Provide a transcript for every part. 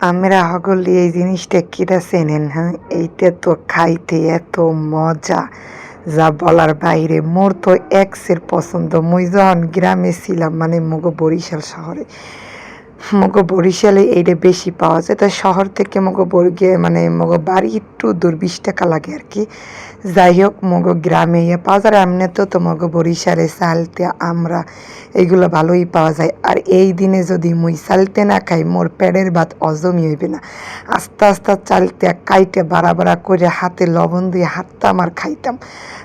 আমরা হগলি এই জিনিসটা কিরা চেনেন হ্যাঁ? এইটা তো খাইতে এত মজা, যা বলার বাইরে। মোর তো এক্সের পছন্দ। মুই যখন গ্রামে ছিলাম মানে মগো বরিশাল শহরে মগো বরিশালে এইটা বেশি পাওয়া যায়। তো শহর থেকে মগো মানে মগো বাড়ি একটু দূর, বিশ টাকা লাগে আর কি। যাই হোক, মগো গ্রামে ইয়ে পাওয়া যায়। এমনি তো তো মগো বরিশালে সালতে, আমরা এইগুলো ভালোই পাওয়া যায়। আর এই দিনে যদি মুই সালতে না খাই, মোর পেটের ভাত অজমই হইবে না। আস্তে আস্তে চালতে, কাইটে বাড়া বাড়া করে হাতে লবণ দিয়ে হাঁটতাম আর খাইতাম।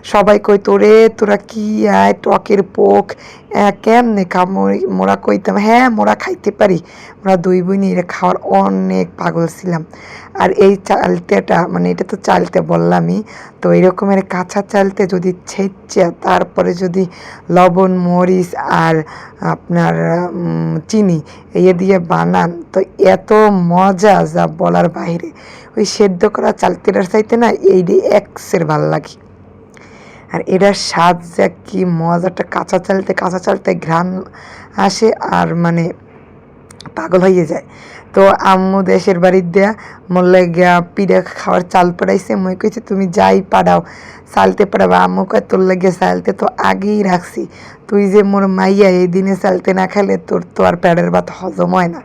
সবাই কই তোরে, তোরা কি আয় টকের পোক কেমনে খা মই- মোরা কইতাম হ্যাঁ মোরা খাইতে পারি। মোরা দুই বোনই এটা খাওয়ার অনেক পাগল ছিলাম। আর এই চালতেটা মানে এটা তো চালতে বললামই, তো এরকমের কাঁচা চালতে যদি ছেঁচা, তারপরে যদি লবণ, মরিচ আর আপনার চিনি ইয়ে দিয়ে বানান, তো এত মজা যা বলার বাইরে ওই সেদ্ধ করা চালতেটার চাইতে না এই এক্সের ভালো লাগে। আর এটার স্বাদ যা কি মজাটা কাঁচা চালতে কাঁচা চালতে ঘ্রাণ আসে আর মানে পাগল হয়ে যায়। তো আম্মু দেশের বাড়ির দেয়া মোল্লে গিয়া পিঠা খাওয়ার চাল পড়াইছে, মই কইছে, তুমি যাই পাড়াও, চালতে পাড়াবা। আম্মু কয়, তোর লাগে চালতে তো আগেই রাখছি। তুই যে মোর মাইয়া, এই দিনে চালতে না খেলে তোর তো আর প্যাডের ভাত হজম হয় না।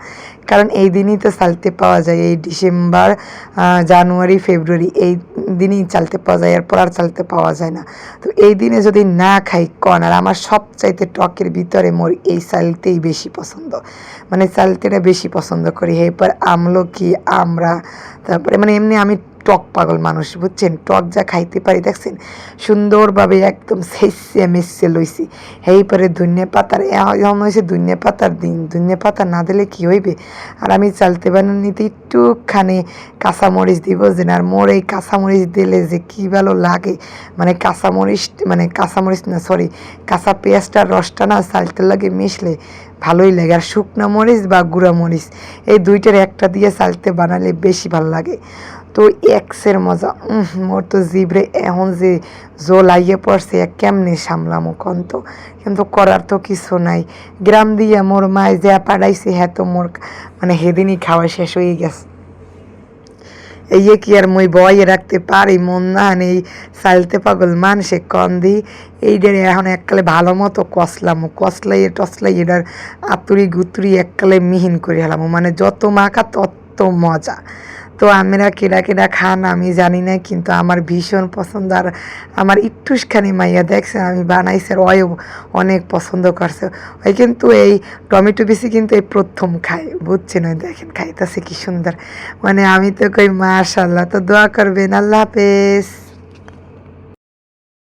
কারণ এই দিনই তো চালতে পাওয়া যায়, এই ডিসেম্বর জানুয়ারি, ফেব্রুয়ারি, এই দিনই চালতে পাওয়া যায়, এরপর আর চালতে পাওয়া যায় না। তো এই দিনে যদি না খাই, কন, আর আমার সবচাইতে টকের ভিতরে মোর এই চালতেই বেশি পছন্দ। মানে চালতেটা বেশি পছন্দ করি। এরপর আমলকি আমরা তারপরে মানে এমনি আমি টক পাগল মানুষ, বুঝছেন? টক যা খাইতে পারি, দেখছেন? সুন্দরভাবে একদম সেসে মেসে লইছি। এই পরে ধনিয়া পাতার এখন হয়েছে ধনিয়া পাতার দিন। ধনিয়া পাতা না দিলে কি হইবে? আর আমি চালতে বানানিতে একটুখানি কাঁচামরিচ দিব যে আর মোর এই কাঁচামরিচ দিলে যে কি ভালো লাগে। মানে কাঁচামরিচ মানে কাঁচামরিচ না সরি কাঁচা পেঁয়াজটার রসটা না চালতে লাগে মিশলে। ভালোই লাগে। আর শুকনো মরিচ বা গুঁড়া মরিচ, এই দুইটার একটা দিয়ে চালতে বানালে বেশি ভালো লাগে। তো এক্সের মজা মোর তো জিবরে এখন যে জল আইয়ে পড়ছে এক কেমনে সামলাম কন তো? কিন্তু করার তো কিছু নাই। গ্রাম দিয়ে মোর মায় যা পাড়াইছে হ্যাঁ তো মোর মানে হেদিনই খাওয়া শেষ হয়ে গেছে। এই কি আর মই বয়ে রাখতে পারি? মন না নেই। চালতে পাগল মানুষে কন্দি। এই এইটারে এখন এককালে ভালো মতো কষলাম কষলাই টসলাই এটার আতুরি গুতুরি এককালে মিহিন করে হেলাম। মানে যত মাখা তত মজা। তো আমরা কেডা কেডা খান আমি জানি না, কিন্তু আমার ভীষণ পছন্দ। আর আমার একটুখানি মাইয়া দেখছে আমি বানাইছে ওয়ও অনেক পছন্দ করছে। ওই কিন্তু এই টমেটো বেশি কিন্তু এই প্রথম খাই, বুঝছেন? ওই দেখেন, খাইতেছে কি সুন্দর। মানে আমি তো কই মাশাল্লাহ তো দোয়া করবেন, আল্লাহ হাফেজ।